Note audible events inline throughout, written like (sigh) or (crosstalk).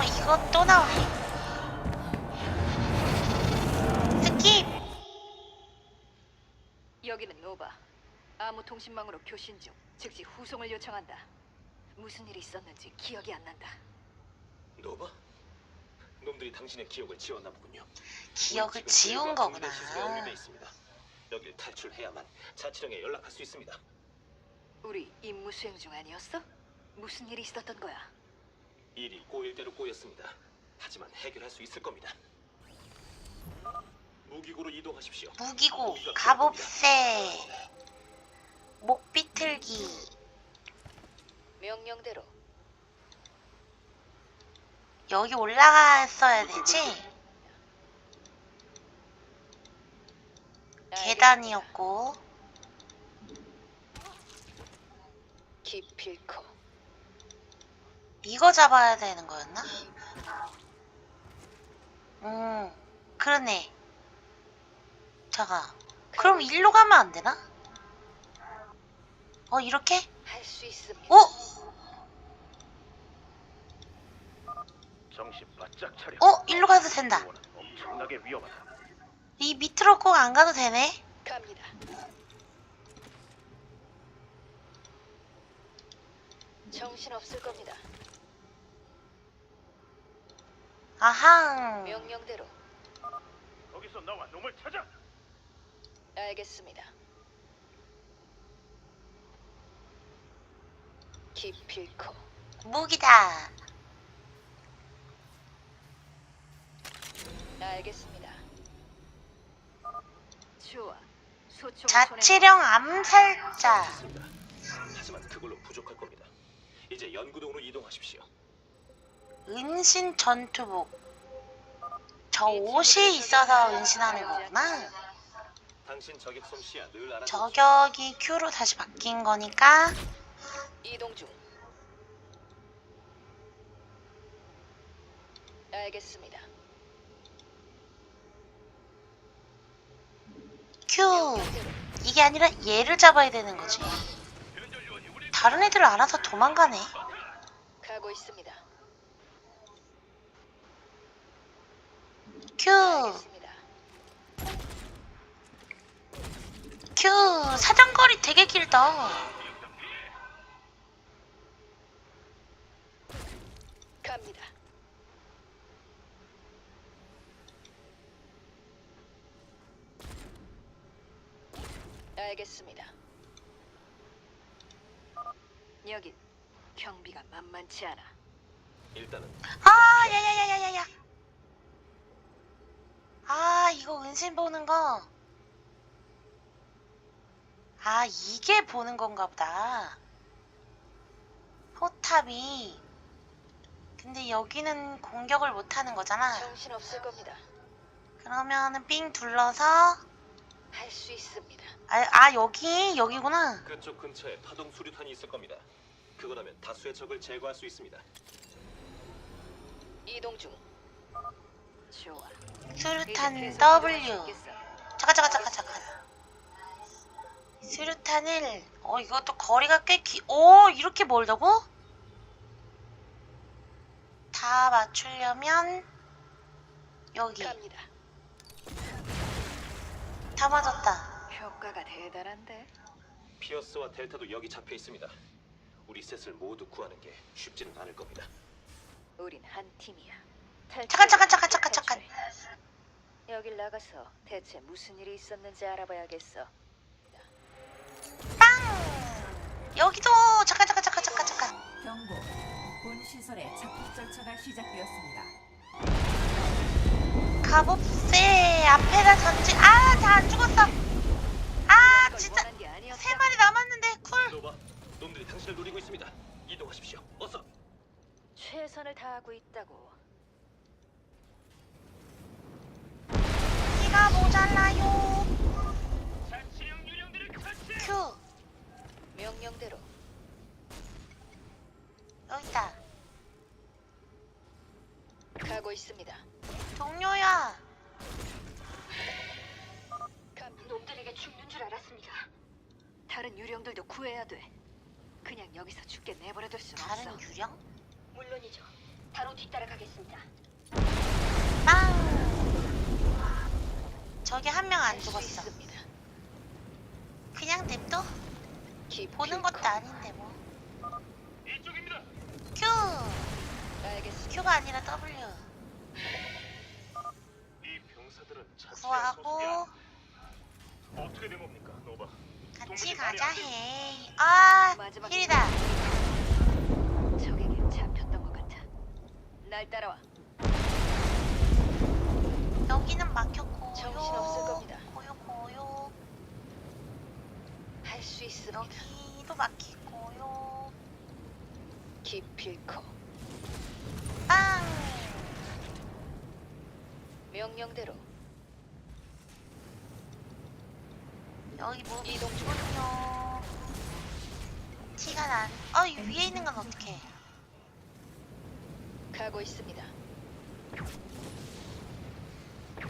어 이거 또 나오네 스킵 여기는 노바. 아무 통신망으로 교신 중. 즉시 후송을 요청한다. 무슨 일이 있었는지 기억이 안 난다. 노바? 놈들이 당신의 기억을 지웠나 보군요. 기억을 지운 거구나 시설에 있습니다. 여길 탈출해야만 자치령에 연락할 수 있습니다. 우리 임무 수행 중 아니었어? 무슨 일이 있었던 거야? 일이 꼬일 대로 꼬였습니다. 하지만 해결할 수 있을 겁니다. 무기고로 이동하십시오. 무기고 무기가 갑옷새 목 비틀기 명령대로. 여기 올라갔어야 되지 계단이었고 기필코. 이거 잡아야 되는 거였나? 음 그러네 잠깐 그럼 일로 가면 안 되나? 어 이렇게? 할 수 있습니다. 어? 정신 바짝 차려. 어? 일로 가도 된다 이거는 엄청나게 위험하다. 이 밑으로 꼭 안 가도 되네 갑니다. 정신 없을 겁니다. 아항 명령대로. 거기서 나와 놈을 찾아. 알겠습니다. 기필코. 무기다 알겠습니다. 좋아. 자치령 암살자. 하지만 그걸로 부족할 겁니다. 이제 연구동으로 이동하십시오. 은신 전투복 저 옷이 있어서 은신하는 거구나 당신 저격 솜씨야 늘 알아. 저격이 Q로 다시 바뀐 거니까 이동 중. 알겠습니다. Q. 이게 아니라 얘를 잡아야 되는 거지 다른 애들 알아서 도망가네 가고 있습니다. Q 알겠습니다. Q 사정거리 되게 길다 갑니다. 알겠습니다. 여긴 경비가 만만치 않아. 일단은 아 야야야야야야 아 이거 은신 보는 거 아, 이게 보는 건가 보다. 포탑이. 근데 여기는 공격을 못 하는 거잖아. 정신 없을 겁니다. 그러면은 삥 둘러서. 할 수 있습니다. 아, 아, 여기, 여기구나. 그쪽 근처에 파동 수류탄이 있을 겁니다. 그거라면 다수의 적을 제거할 수 있습니다. 이동 중. 수류탄 W. 잠깐, 잠깐, 잠깐, 잠깐. 수류탄을, 어, 이것도 거리가 꽤 기, 오, 이렇게 멀다고? 다 맞추려면, 여기. 갑니다. 다 맞았다. 효과가 대단한데. 피어스와 델타도 여기 잡혀 있습니다. 우리 셋을 모두 구하는 게 쉽지는 않을 겁니다. 우린 한 팀이야. 잠깐, 잠깐, 잠깐, 잠깐, 잠깐. 여길 나가서 대체 무슨 일이 있었는지 알아봐야겠어. 빵! 여기도, 잠깐, 잠깐, 잠깐, 잠깐, 잠깐. 경고. 본 시설에 착륙 절차가 시작되었습니다. 갑옷새 앞에다 던지, 아, 다 안 죽었어. 아, 진짜. 원한 게 아니었어. 세 마리 남았는데, 쿨. 노바, 놈들이 당신을 노리고 있습니다. 이동하십시오. 어서. 최선을 다하고 있다고. 피가 모자라요. 큐, 명령대로. 여기다. 가고 있습니다. 동료야. 감 놈들에게 죽는 줄 알았습니다. 다른 유령들도 구해야 돼. 그냥 여기서 죽게 내버려둘 순 없어. 다른 유령? 물론이죠. 바로 뒤따라 가겠습니다. 빵! 저기 한 명 안 죽었어. 그냥 냅둬? 보는 것도 아닌데 뭐. 이쪽입니다. Q! 알겠습니다. Q가 아니라 W. 이 병사들은 구하고. 어떻게 된 겁니까, 노바? 같이 가자 해. 아, 마지막 힐이다. 적에게 잡혔던 것 같아. 날 따라와. 여기는 막혔고. 정신 없을 겁니다. 고요 고요. 할 수 있습니다. 여기도 막히고요. 기필코. 빵! 명령대로 여기 뭐 이동 중. 있거든요. 티가 난. 어, 이 위에 있는 건 어떡해. 가고 있습니다.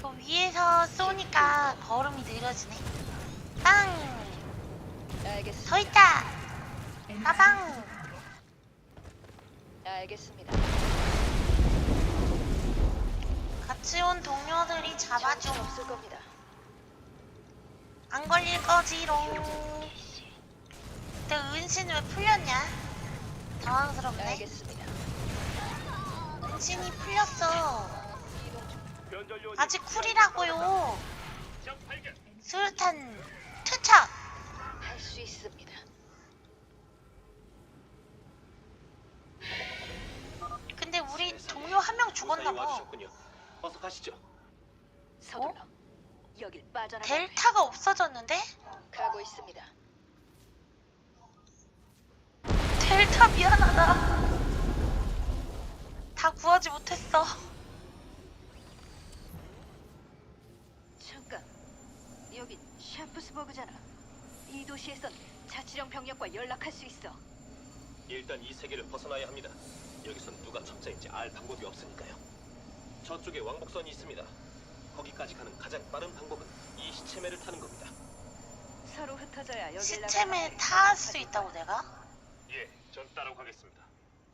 저 위에서 쏘니까 걸음이 느려지네. 빵! 알겠습니다. 더 있다! 빠방! 알겠습니다. 같이 온 동료들이 잡아줘. 정신 없을 겁니다. 안 걸릴 거지롱. 근데 은신 왜 풀렸냐? 당황스럽네. 알겠습니다. 은신이 풀렸어. 아직 쿨이라고요. 수류탄 투척. 할 수 있습니다. 근데 우리 동료 한 명 죽었나 무사히 봐. 와주셨군요. 어서 가시죠. 서둘러. 여길. 델타가 없어졌는데? 가고 있습니다. 델타 미안하다. 다 구하지 못했어. 잠깐. 여긴 샤프스버그잖아. 이 도시에선 자치령 병력과 연락할 수 있어. 일단 이 세계를 벗어나야 합니다. 여기선 누가 첩자인지 알 방법이 없으니까요. 저쪽에 왕복선이 있습니다. 거기까지 가는 가장 빠른 방법은 이 시체매를 타는 겁니다. 서로 흩어져야 여길 시체에 탈 수 있다고 내가? 예, 전 따라가겠습니다.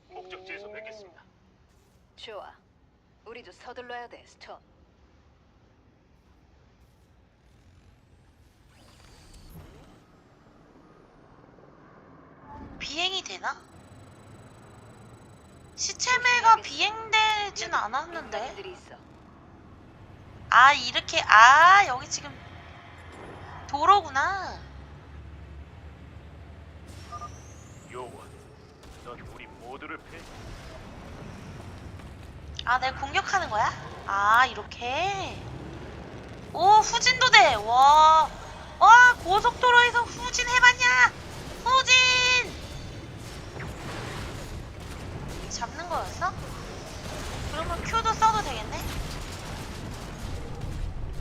목적지에서 뵙겠습니다. 좋아. 우리도 서둘러야 돼, 스톤. 비행이 되나? 시체매가 비행되진 않았는데. 아 이렇게 아 여기 지금 도로구나. 요원, 넌 우리 모두를 패. 아 내가 공격하는 거야? 아 이렇게. 오 후진도대. 와. 와 고속도로에서 후진 해봤냐? 잡는 거였어? 그러면 Q도 써도 되겠네?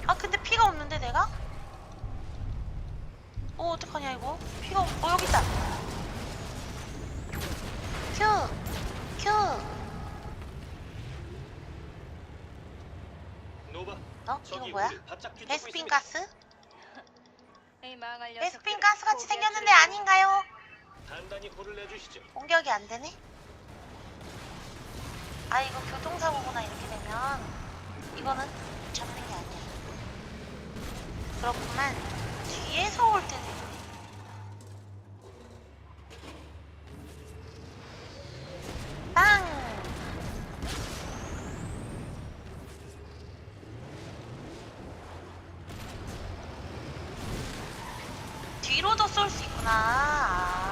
아 근데 피가 없는데 내가? 어 어떡하냐 이거 피가 없... 어 여기 있다 Q Q 노바, 어? 이거 뭐야? 베스핀. 가스? (laughs) 베스핀 가스 같이 생겼는데. 아닌가요? 단단히 골을 내주시죠. 공격이 안 되네? 아 이거 교통사고구나 이렇게 되면. 이거는 잡는 게 아니야. 그렇구만. 뒤에서 올 때도 있네. 빵! 뒤로도 쏠 수 있구나. 아.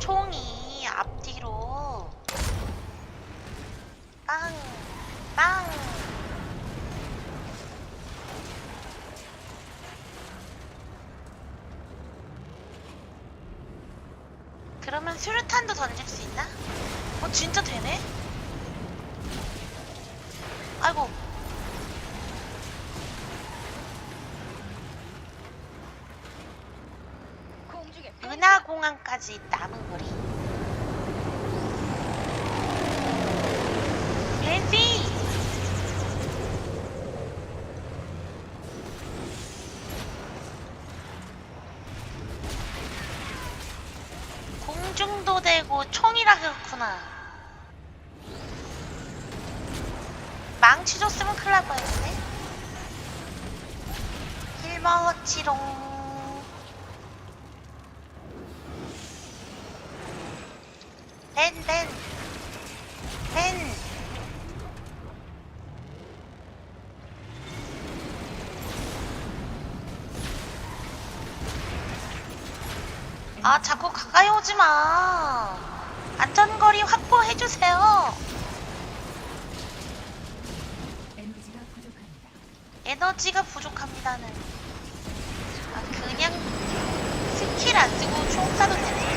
총이 앞뒤로 빵! 빵! 그러면 수류탄도 던질 수 있나? 어 진짜 되네? 아이고 은하공항까지 남은 거리 벤시! 공중 명중도 되고 총이라 그렇구나. 망치 줬으면 큰일 날 뻔했네. 힐 먹었지롱. 렌, 렌. 렌. 아, 자꾸 가까이 오지 마. 안전거리 확보해주세요. 에너지가 부족합니다. 에너지가 부족합니다는. 아, 그냥 스킬 안 쓰고 총 쏴도 되네.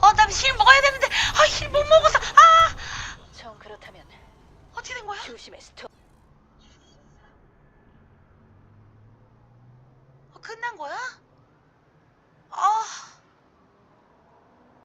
어, 나힐 먹어야 되는데. 아, 힐 못 먹어서. 아! 정 그렇다면 어떻게 된 거야? 조심해 스톰.